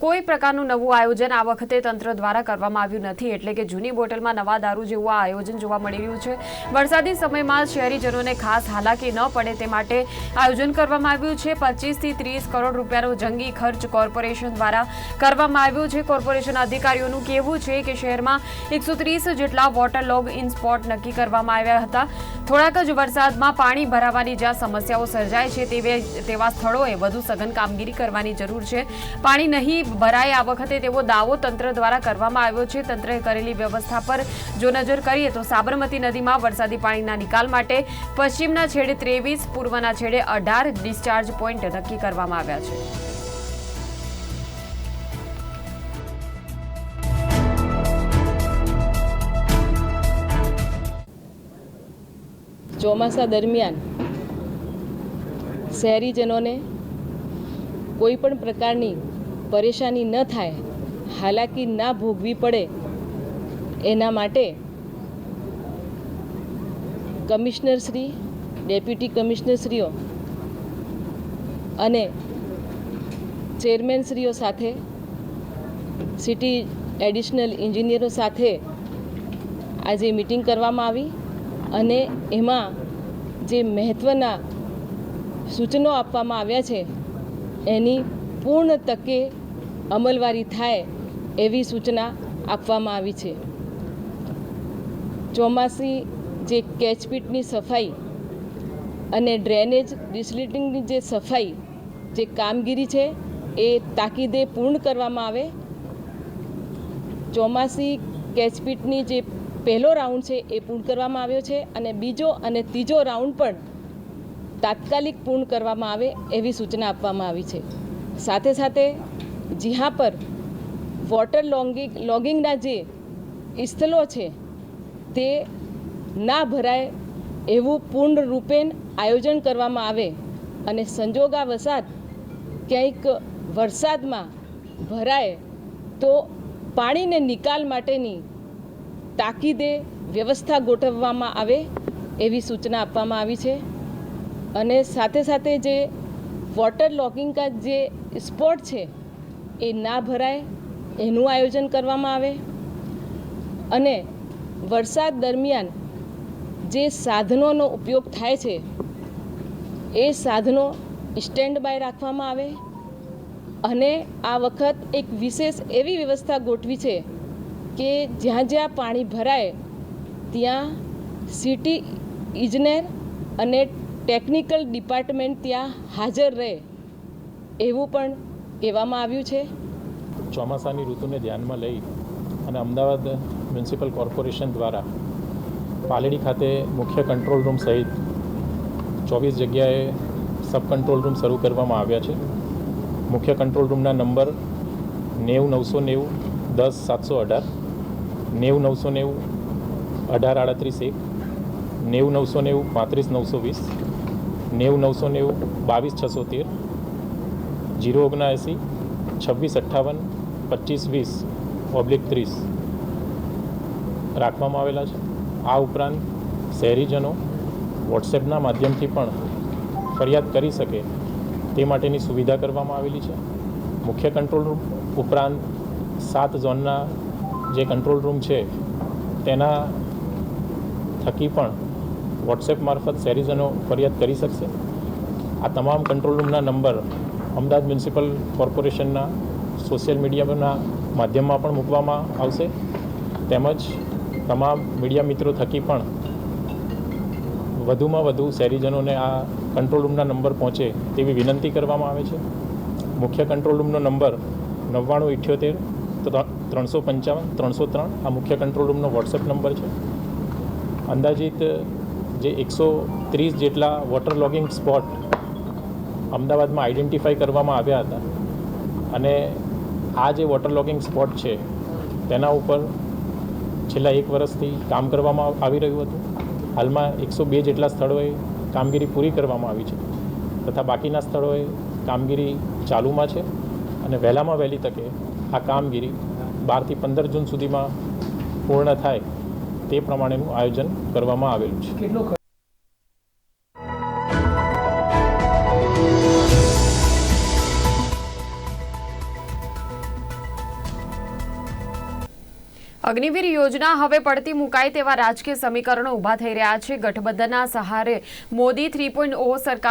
કોઈ પ્રકારનું નવું આયોજન આ વખતે તંત્ર દ્વારા કરવામાં આવ્યું નથી. એટલે કે જૂની બોટલમાં નવા દારૂ જેવું આ આયોજન જોવા મળી રહ્યું છે. વરસાદી સમયમાં શહેરીજનોને ખાસ હાલાકી ન પડે તે માટે આયોજન કરવામાં આવ્યું છે. પચીસથી ત્રીસ કરોડ રૂપિયાનો જંગી ખર્ચ કોર્પોરેશન દ્વારા કરવામાં આવ્યો છે. કોર્પોરેશન અધિકારીઓનું કહેવું છે કે શહેરમાં એકસો ત્રીસ જેટલા વોટર લોગ ઇન સ્પોટ નક્કી કરવામાં આવ્યા હતા. થોડાક જ વરસાદમાં પાણી ભરાવાની જ્યાં સમસ્યાઓ સર્જાય છે તેવે તેવા સ્થળોએ વધુ સઘન કામગીરી કરવાની જરૂર છે. પાણી નહીં ભરાય આ વખતે તેવો દાવો તંત્ર દ્વારા કરવામાં આવ્યો છે. તંત્રએ કરેલી વ્યવસ્થા પર જો નજર કરીએ તો સાબરમતી નદીમાં વરસાદી પાણીના નિકાલ માટે પશ્ચિમના છેડે ત્રેવીસ, પૂર્વના છેડે અઢાર, ડિસ્ચાર્જ પોઈન્ટ નક્કી કરવામાં આવ્યા છે. ચોમાસા દરમિયાન શહેરીજનોને કોઈ પણ પ્રકારની પરેશાની ન થાય, હાલાકી ના ભોગવી પડે, એના માટે કમિશનરશ્રી ડેપ્યુટી કમિશનરશ્રીઓ અને ચેરમેનશ્રીઓ સાથે, સિટી એડિશનલ એન્જિનિયરો સાથે આજે મિટિંગ કરવામાં આવી. અને એમાં જે મહત્ત્વના સૂચનો આપવામાં આવ્યા છે, એની પૂર્ણ તકે અમલવારી થાય એવી સૂચના આપવામાં આવી છે. ચોમાસી જે કેચપીટની સફાઈ અને ડ્રેનેજ ડિસ્લિટિંગની જે સફાઈ જે કામગીરી છે, એ તાકીદે પૂર્ણ કરવામાં આવે. ચોમાસી કેચપીટની જે પહેલો રાઉન્ડ છે એ પૂર્ણ કરવામાં આવ્યો છે અને બીજો અને ત્રીજો રાઉન્ડ પણ તાત્કાલિક પૂર્ણ કરવામાં આવે એવી સૂચના આપવામાં આવી છે. સાથે સાથે જ્યાં પર વોટર લોંગિંગ, લોગિંગના જે સ્થળો છે તે ના ભરાય એવું પૂર્ણ રૂપેન આયોજન કરવામાં આવે અને સંજોગાવસાત ક્યાંક વરસાદમાં ભરાય તો પાણીને નિકાલ માટેની તાકીદે વ્યવસ્થા ગોઠવવામાં આવે એવી સૂચના આપવામાં આવી છે. અને સાથે સાથે જે વોટર લોગિંગ કા જે સ્પોટ છે, એ ના ભરાય, એનું આયોજન કરવામાં આવે. અને વરસાદ દરમિયાન જે સાધનોનો ઉપયોગ થાય છે, એ સાધનો સ્ટેન્ડ બાય રાખવામાં આવે. અને આ વખત એક વિશેષ એવી વ્યવસ્થા ગોઠવી છે કે જ્યાં જ્યાં પાણી ભરાય, ત્યાં સિટી ઇજનેર અને ટેકનિકલ ડિપાર્ટમેન્ટ ત્યાં હાજર રહે, એવું પણ કહેવામાં આવ્યું છે. ચોમાસાની ઋતુને ધ્યાનમાં લઈ અને અમદાવાદ મ્યુનિસિપલ કોર્પોરેશન દ્વારા પાલડી ખાતે મુખ્ય કંટ્રોલ રૂમ સહિત ચોવીસ જગ્યાએ સબ કંટ્રોલ રૂમ શરૂ કરવામાં આવ્યા છે. મુખ્ય કંટ્રોલ રૂમના નંબર નેવું નવસો નેવું દસ સાતસો અઢાર નેવું નવસો નેવું, અઢાર આડત્રીસ એક, નેવું નવસો નેવું, પાંત્રીસ નવસો વીસ, નેવું નવસો નેવું, બાવીસ છસો તેર, જીરો ઓગણએંસી છવ્વીસ અઠ્ઠાવન, પચીસ વીસ, ઓબ્લિક ત્રીસ રાખવામાં આવેલા છે. આ ઉપરાંત શહેરીજનો વોટ્સએપના માધ્યમથી પણ ફરિયાદ કરી શકે તે માટેની સુવિધા કરવામાં આવેલી છે. મુખ્ય કંટ્રોલ રૂમ ઉપરાંત સાત ઝોનના જે કંટ્રોલ રૂમ છે, તેના થકી પણ વોટ્સએપ મારફત શહેરીજનો ફરિયાદ કરી શકશે. આ તમામ કંટ્રોલ રૂમના નંબર અમદાવાદ મ્યુનિસિપલ કોર્પોરેશનના સોશિયલ મીડિયાના માધ્યમમાં પણ મૂકવામાં આવશે. તેમજ તમામ મીડિયા મિત્રો થકી પણ વધુમાં વધુ શહેરીજનોને આ કંટ્રોલ રૂમના નંબર પહોંચે તેવી વિનંતી કરવામાં આવે છે. મુખ્ય કંટ્રોલ રૂમનો નંબર નવ્વાણું ઇઠ્યોતેર ત્રણસો પંચાવન, ત્રણસો ત્રણ. આ મુખ્ય કંટ્રોલ રૂમનો વોટ્સએપ નંબર છે. અંદાજિત જે એકસો ત્રીસ જેટલા વોટર લોગિંગ સ્પોટ અમદાવાદમાં આઈડેન્ટિફાઈ કરવામાં આવ્યા હતા અને આ જે વોટર લોગિંગ સ્પોટ છે, તેના ઉપર છેલ્લા એક વર્ષથી કામ કરવામાં આવી રહ્યું હતું. હાલમાં એકસો બે જેટલા સ્થળોએ કામગીરી પૂરી કરવામાં આવી છે તથા બાકીના સ્થળોએ કામગીરી ચાલુમાં છે અને વહેલામાં વહેલી તકે આ કામગીરી બારથી પંદર જૂન સુધીમાં પૂર્ણ થાય તે પ્રમાણેનું આયોજન કરવામાં આવેલું છે. અગ્નિવીર યોજના હવે પડતી મુકાય તેવા રાજકીય સમીકરણો ઊભા થઈ રહ્યા છે. ગઠબંધનના સહારે મોદી થ્રી સરકાર